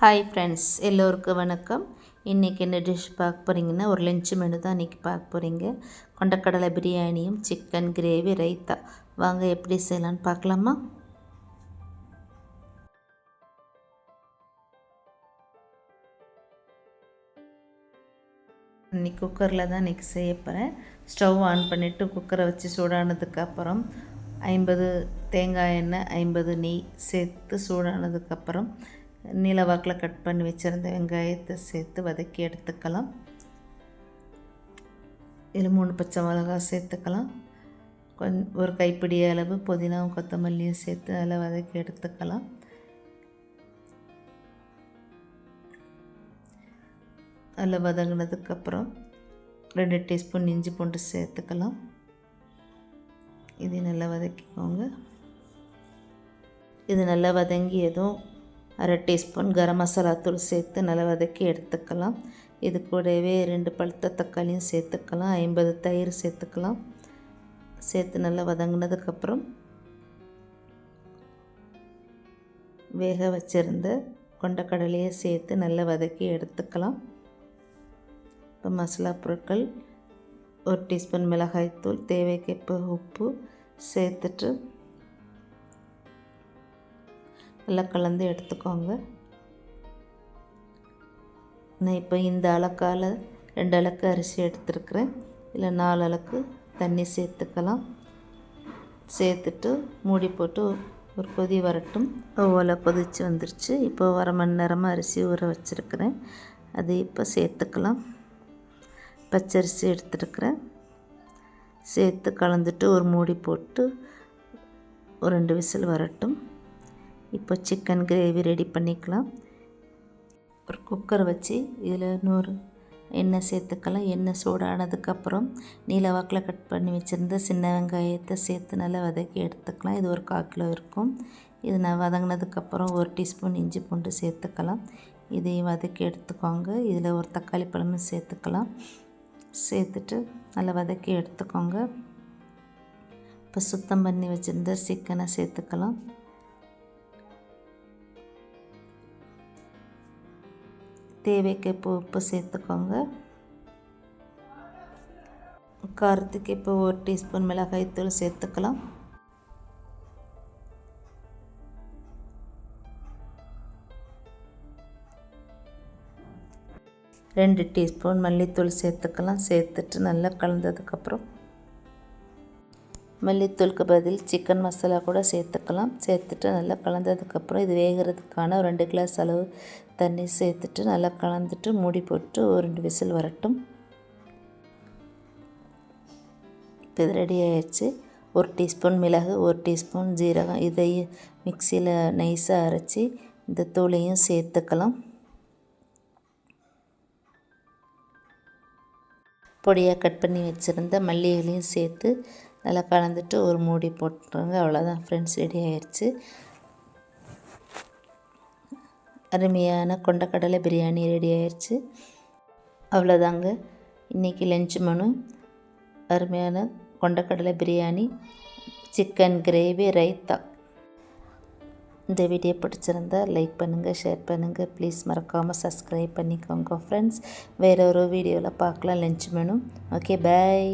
Hi friends எல்லோருக்கும் வணக்கம். இன்றைக்கி என்ன டிஷ் பார்க்க போகிறீங்கன்னா ஒரு லஞ்ச் மெனு தான் இன்றைக்கி பார்க்க போகிறீங்க கொண்டக்கடலை பிரியாணியும் சிக்கன் கிரேவி ரைத்தா. வாங்க எப்படி செய்யலான்னு பார்க்கலாமா? இன்றைக்கி குக்கரில் தான் இன்றைக்கி செய்ய போகிறேன் ஸ்டவ் ஆன் பண்ணிவிட்டு குக்கரை வச்சு சூடானதுக்கப்புறம் ஐம்பது தேங்காய் எண்ணெய் ஐம்பது நெய் சேர்த்து சூடானதுக்கப்புறம் நீலவாக்கில் கட் பண்ணி வச்சுருந்த வெங்காயத்தை சேர்த்து வதக்கி எடுத்துக்கலாம். இதில் மூணு பச்சை மிளகாய் சேர்த்துக்கலாம். கொஞ்சம் ஒரு கைப்பிடி அளவு புதினாவும் கொத்தமல்லியும் சேர்த்து அதில் வதக்கி எடுத்துக்கலாம். அதில் வதங்கினதுக்கப்புறம் ரெண்டு டீஸ்பூன் இஞ்சி பூண்டு சேர்த்துக்கலாம். இது நல்லா வதக்கிக்கோங்க. இது நல்லா வதங்கியதும் அரை டீஸ்பூன் கரம் மசாலா தூள் சேர்த்து நல்லா வதக்கி எடுத்துக்கலாம். இது கூடவே ரெண்டு பழுத்த தக்காளியும் சேர்த்துக்கலாம். ஐம்பது தயிர் சேர்த்துக்கலாம். சேர்த்து நல்லா வதங்கினதுக்கப்புறம் வேக வச்சுருந்த கொண்டக்கடலையை சேர்த்து நல்லா வதக்கி எடுத்துக்கலாம். இப்போ மசாலா பொருட்கள் ஒரு டீஸ்பூன் மிளகாய்த்தூள் தேவைக்கேற்ப உப்பு சேர்த்துட்டு நல்லா கலந்து எடுத்துக்கோங்க. நான் இப்போ இந்த அளக்கால் ரெண்டு அளக்கு அரிசி எடுத்துருக்குறேன். இல்லை நாலு அளக்கு தண்ணி சேர்த்துக்கலாம். சேர்த்துட்டு மூடி போட்டு ஒரு கொதி வரட்டும். ஓலை கொதித்து வந்துருச்சு. இப்போ வர மணி நேரமாக அரிசி ஊற வச்சுருக்கிறேன். அது இப்போ சேர்த்துக்கலாம். பச்சரிசி எடுத்துருக்குறேன். சேர்த்து கலந்துட்டு ஒரு மூடி போட்டு ஒரு ரெண்டு விசில் வரட்டும். இப்போ சிக்கன் கிரேவி ரெடி பண்ணிக்கலாம். ஒரு குக்கர் வச்சு இதில் நூறு எண்ணெய் சேர்த்துக்கலாம். எண்ணெய் சூடானதுக்கப்புறம் நீல வாக்கில் கட் பண்ணி வச்சுருந்த சின்ன வெங்காயத்தை சேர்த்து நல்லா வதக்கி எடுத்துக்கலாம். இது ஒரு கால் கிலோ இருக்கும். இது நான் வதங்கினதுக்கப்புறம் ஒரு டீஸ்பூன் இஞ்சி பூண்டு சேர்த்துக்கலாம். இதையும் வதக்கி எடுத்துக்கோங்க. இதில் ஒரு தக்காளி பழமும் சேர்த்துக்கலாம். சேர்த்துட்டு நல்லா வதக்கி எடுத்துக்கோங்க. இப்போ சுத்தம் பண்ணி வச்சுருந்த சிக்கனை சேர்த்துக்கலாம். தேவைக்கு இப்போ உப்பு சேர்த்துக்கோங்க. காரத்துக்கு இப்போ ஒரு டீஸ்பூன் மிளகாய்த்தூள் சேர்த்துக்கலாம். ரெண்டு டீஸ்பூன் மல்லித்தூள் சேர்த்துக்கலாம். சேர்த்துட்டு நல்லா கலந்ததுக்கப்புறம் மல்லித்தூளுக்கு பதில் சிக்கன் மசாலா கூட சேர்த்துக்கலாம். சேர்த்துட்டு நல்லா கலந்ததுக்கப்புறம் இது வேகிறதுக்கான ரெண்டு கிளாஸ் அளவு தண்ணி சேர்த்துட்டு நல்லா கலந்துட்டு மூடி போட்டு ஒரு ரெண்டு விசில் வரட்டும். இப்போ இது ரெடி ஆயிடுச்சு. ஒரு டீஸ்பூன் மிளகு ஒரு டீஸ்பூன் ஜீரகம் இதையும் மிக்சியில் நைஸாக அரைச்சி இந்த தூளையும் சேர்த்துக்கலாம். பொடியாக கட் பண்ணி வச்சுருந்த மல்லிகளையும் சேர்த்து நல்லா கலந்துட்டு ஒரு மூடி போட்டுருங்க அவ்வளோதான் ஃப்ரெண்ட்ஸ் ரெடி ஆயிடுச்சு அருமையான கொண்டக்கடலை பிரியாணி ரெடி ஆயிடுச்சு அவ்வளோதாங்க இன்றைக்கி லஞ்ச் மனு. அருமையான கொண்டக்கடலை பிரியாணி சிக்கன் கிரேவி ரைத்தா இந்த வீடியோ பிடிச்சிருந்தா லைக் பண்ணுங்கள் ஷேர் பண்ணுங்கள் ப்ளீஸ் மறக்காமல் சப்ஸ்கிரைப் பண்ணிக்கோங்க ஃப்ரெண்ட்ஸ் வேறு ஒரு வீடியோவில் பார்க்கலாம் லஞ்ச் மெனு. Okay bye